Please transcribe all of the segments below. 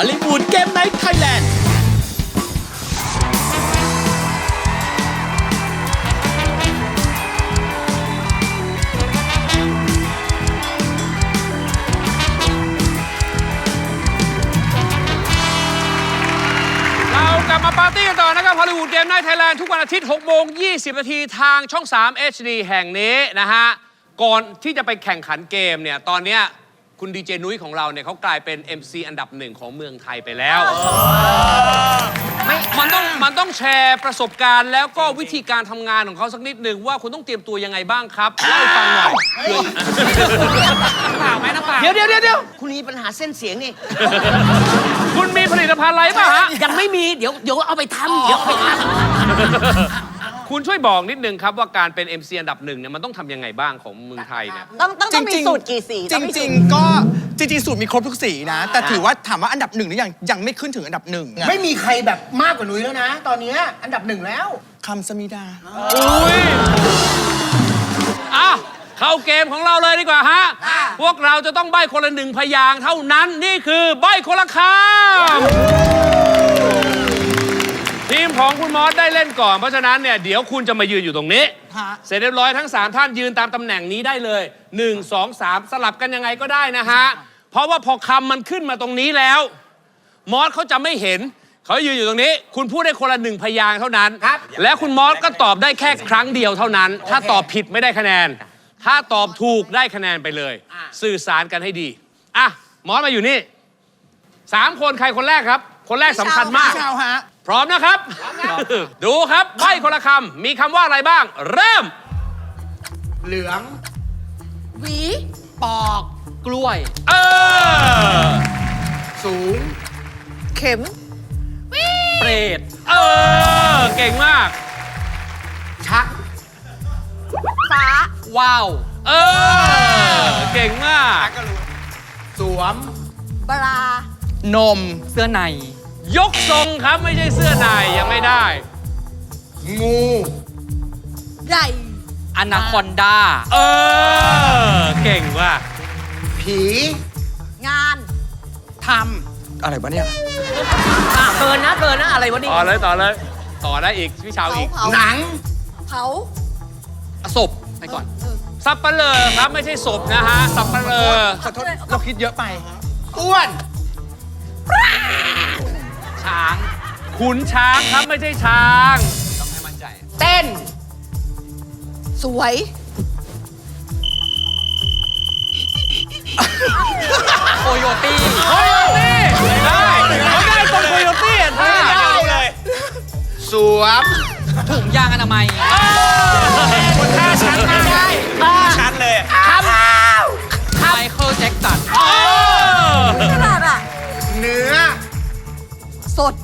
ฮอลลีวูดเกมไนท์ไทยแลนด์เรากลับมาปาร์ตี้กันต่อนะครับฮอลลีวูดเกม i น h t ไทยแลนด์ทุกวันอาทิตย์6โมง 20 นาทีทางช่อง 3 HD แห่งนี้นะฮะ ก่อนที่จะไปแข่งขันเกมเนี่ย ตอนเนี้ย คุณดีเจนุ้ยของเราเนี่ยเขากลายเป็น MC อันดับหนึ่งของเมืองไทยไปแล้วไม่มันต้องมันต้องแชร์ประสบการณ์แล้วก็วิธีการทำงานของเขาสักนิดหนึ่งว่าคุณต้องเตรียมตัวยังไงบ้างครับเล่าให้ฟังหน่อยเผื่อเปล่าไหมน้ำเปล่าเดี๋ยวเดี๋ยวเดี๋ยวเดี๋ยวคุณมีปัญหาเส้นเสียงนี่ คุณมีผลิตภัณฑ์อะไรป่ะฮะ ยังไม่มี เดี๋ยวเดี๋ยวเอาไปทำเดี๋ยวเอาไปท คุณช่วยบอกนิดนึงครับว่าการเป็น MC อันดับหนึ่งเนี่ยมันต้องทำยังไงบ้างของเมืองไทยเนี่ย ต้องต้องต้องมีสูตรกี่สีจต้องมีริสูงตๆก็จริง ๆ สูตรมีครบทุกสีนะ แต่ถือว่าถามว่าอันดับหนึ่งหรือยังยังไม่ขึ้นถึงอันดับหนึ่งอะไม่มีใครแบบมากกว่านุ้ยแล้วนะ ตอนเนี้ยอันดับหนึ่งแล้ว คำสมิดา อุ้ยอะเข้าเกมของเราเลยดีกว่าฮะ พวกเราจะต้องใบ้คนละหนึ่งพยางค์เท่านั้น นี่คือใบ้คนละคำ ทีมของคุณมอสได้เล่นก่อน เพราะฉะนั้นเนี่ยเดี๋ยวคุณจะมายืนอยู่ตรงนี้ ฮะ เสร็จเรียบร้อยทั้ง 3 ท่านยืนตามตำแหน่งนี้ได้เลย 1 2 3 สลับกันยังไงก็ได้นะฮะ เพราะว่าพอคำมันขึ้นมาตรงนี้แล้ว มอสเขาจะไม่เห็น เขายืนอยู่ตรงนี้ คุณพูดได้คนละหนึ่งพยางค์เท่านั้น ครับ และคุณมอสก็ตอบได้แค่ครั้งเดียวเท่านั้น ถ้าตอบผิดไม่ได้คะแนน ถ้าตอบถูกได้คะแนนไปเลย สื่อสารกันให้ดี อะ มอสมาอยู่นี่สามคนใครคนแรกครับ คนแรกสำคัญมากเช้าฮะ พร้อมนะครับ ดูครับใบ้คนละคำมีคำว่าอะไรบ้าง เริ่ม เหลือง หวีำปอก กล้วย เออ สูง เข็ม เปรต เออ เก่งมาก ชัก ฟ้า ว้าว เออ เก่งมาก สวมบรานม เสื้อใน ยกทรงครับไม่ใช่เสื้อในยังไม่ได้ งู ใหญ่อนาคอนดาเออ เก่งว่ะผี งานทำอะไรวะเนี่ยเกินนะเกินนะอะไรวะนี่ต่อเลยต่อเลย ต่อได้อีกพี่ชาวเผาอีกเผาหนัง เผาศพไปก่อนสับปะเลอครับไม่ใช่ศพนะฮะสับปะเลอขอโทษเราคิดเยอะไป อ้วน ช้าง ขุนช้างครับไม่ใช่ช้างเต้น สวย โคโยตี้ โคโยตี้ได้เขาได้ตรงโคโยตี้อะท่าสวมถุงยางอนามัยท่าชัดมากได้ สด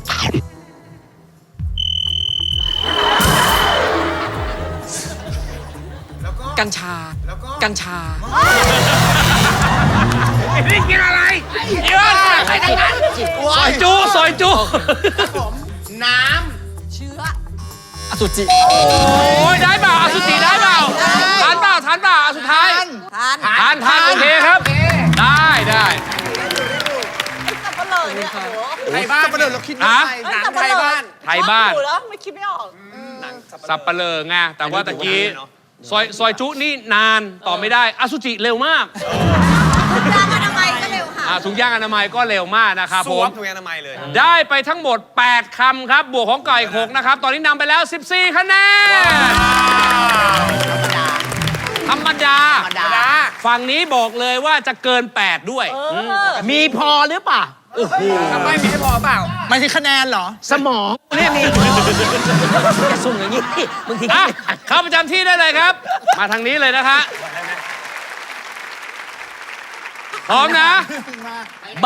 กัญชากัญชา นี่กินอะไรเยอะซอยจูซอยจูน้เชื้อ อสุจิโอ้ยได้เปล่าอสุจิได้เปล่าทานเปล่าทานเปล่าอะสุดท้าย ทานทานทานโอเคครับ ได้ได้ สับปะเลยเนี่ยโอ้โหำ ไทยบ้านสับปะเลอเราคิดเยอะฮะไปเอ้ยสับปะเลอไทยบ้านชอบอยู่แล้วไม่คิดไม่ออกสับปะเลอไงแต่ว่าตะกี้ซอยซอยจุนี่นานตอบไม่ได้อสุจิเร็วมากยางอนามัยก็เร็วค่ะอะถุงยางอนามัยก็เร็วมากนะครับสผวมมถุงยางอนามัยเลย ได้ไปทั้งหมด 8คำครับ บวกของไก่หกนะครับ ตอนนี้นำไปแล้ว 14 คะแนนธรรมดาธรรมดาฝั่งนี้บอกเลยว่าจะเกิน 8 ด้วยมมีพอหรือเปล่า ทำไมมีให้พอเปล่าหมายถึงคะแนนเหรอ สมองเนี่ยมีจะสุ่มอย่างนี้บางทีอะเข้าประจำที่ได้เลยครับ มาทางนี้เลยนะฮะพร้อมนะ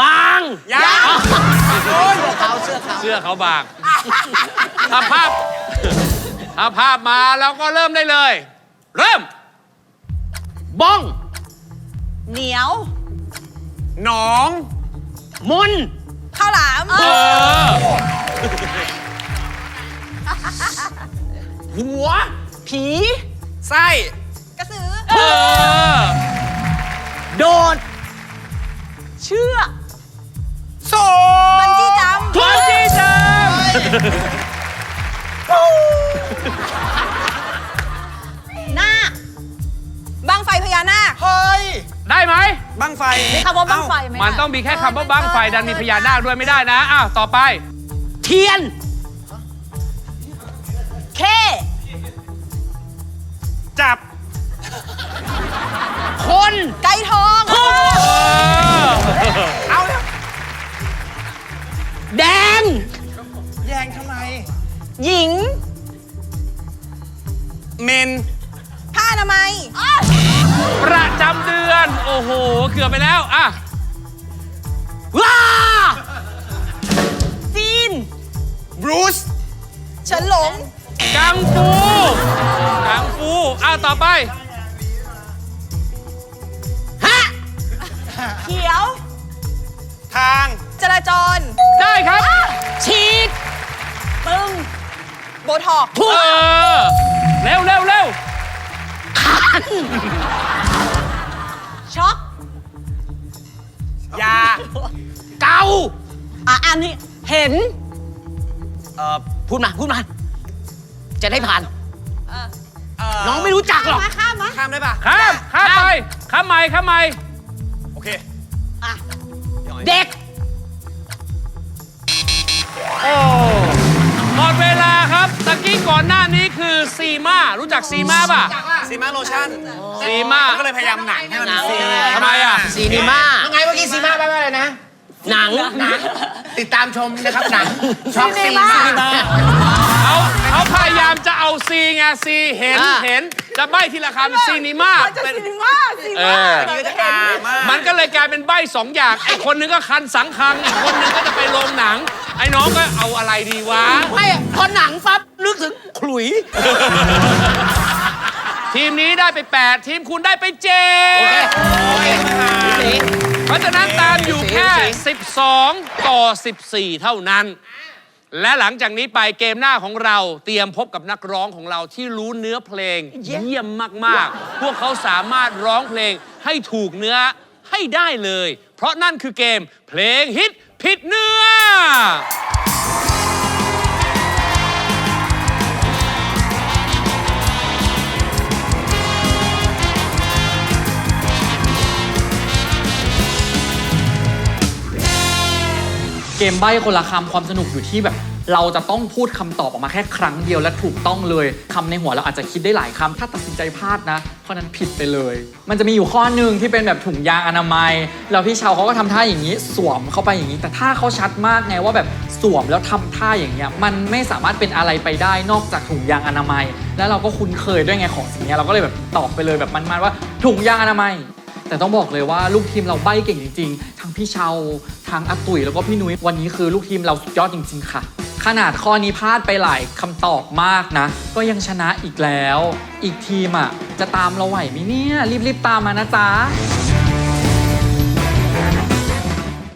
บางเขาเสื้อเขาเสื้อเขาบางถ้าภาพถ้าภาพมาแล้วก็เริ่มได้เลย เริ่ม บ้อง เหนียว หนอง มุนข้าวหลามเออหัว ผี ไส้กระสือ เออโดด เชือกโซบันนาคบังไฟพญานาคเฮ้ย ได้ไหม บังไฟมีคำว่าบังไฟไหมมันต้องมีแค่คำว่าบ้างไฟดันมีพญานาคด้วยไม่ได้นะอ้าวต่อไป เทียนเคจับ คนไก่ทองเออเอาแล้วแดง แยงทำไม หญิง เมนผ้าอนามัย ประจำเดือน โอ้โห เกือบไปแล้วอะว้าจีนบรูซเฉินหลง กังฟูกังฟูอะต่อไป ฮะ เขียว ทางจราจร ได้ครับ ฉีด ปึ้ง โบท็อกซ์ เออ อะอันนี้เห็น เอ่อพูดมาพูดมา จะได้ผ่านน้องไม่รู้จักหรอก มาข้ามมาข้ามได้ปะข้ามข้ามไปข้ามใหม่ข้ามใหม่โอเคเด็ก โอ้หมดเวลาครับตะกี้ก่อนหน้านี้คือซีมารู้จักซีมาป่ะซีมาโลชั่นซีมาก็เลยพยายามหนังให้มันซีทำไมอะ ซีนีมายังไงเมื่อกี้ซีมาแป ลว่าอะไรนะหนังติดตามชมนะครับหนังช็อกซีมาเขาเขาพยายามจะเอาซีไงซีเห็นอ่าเห็นจะใบทีละคำซีนิมาเป็นซีนีมาซีเอนีมาอนี่ก็จะอามากมันก็เลยกลายเป็นใบสองอย่างไอ้คนนึงก็คันสังคังอีกคนนึงก็จะไปโรงหนัง ไอ้น้องก็เอาอะไรดีวะไม่พอหนังปั๊บนึกถึงขลุยทีมนี้ได้ไป 8 ทีมคุณได้ไป7เพราะฉะนั้นตามอยู่แค่ 12 ต่อ 14 เท่านั้น และหลังจากนี้ไปเกมหน้าของเราเตรียมพบกับนักร้องของเราที่รู้เนื้อเพลง เยี่ยมมากๆ พวกเขาสามารถร้องเพลงให้ถูกเนื้อให้ได้เลย เพราะนั่นคือเกมเพลงฮิตผิดเนื้อ เกมใบ้คนละคำความสนุกอยู่ที่แบบ เราจะต้องพูดคำตอบออกมาแค่ครั้งเดียวและถูกต้องเลยคำในหัวเราอาจจะคิดได้หลายคำถ้าตัดสินใจพลาดนะเพราะนั้นผิดไปเลย มันจะมีอยู่ข้อหนึ่งที่เป็นแบบถุงยางอนามัย แล้วพี่เชาวเขาก็ทำท่าอย่างนี้ สวมเข้าไปอย่างนี้ แต่ถ้าเขาชัดมากไงว่าแบบสวมแล้วทำท่าอย่างเงี้ยมันไม่สามารถเป็นอะไรไปได้นอกจากถุงยางอนามัย แล้วเราก็คุ้นเคยด้วยไงของสิ่งเนี้ยเราก็เลยแบบตอบไปเลยแบบมันๆว่าถุงยางอนามัย แต่ต้องบอกเลยว่าลูกทีมเราใบ้เก่งจริง ๆ ทั้งพี่เชาทั้งอัตุยแล้วก็พี่นุ้ยวันนี้คือลูกทีมเราสุดยอดจริง ๆ ค่ะ ขนาดข้อนี้พลาดไปหลายคำตอบมากนะ ก็ยังชนะอีกแล้ว อีกทีมอะจะตามเราไหวไหมเนี่ยรีบๆตามมานะจ๊ะ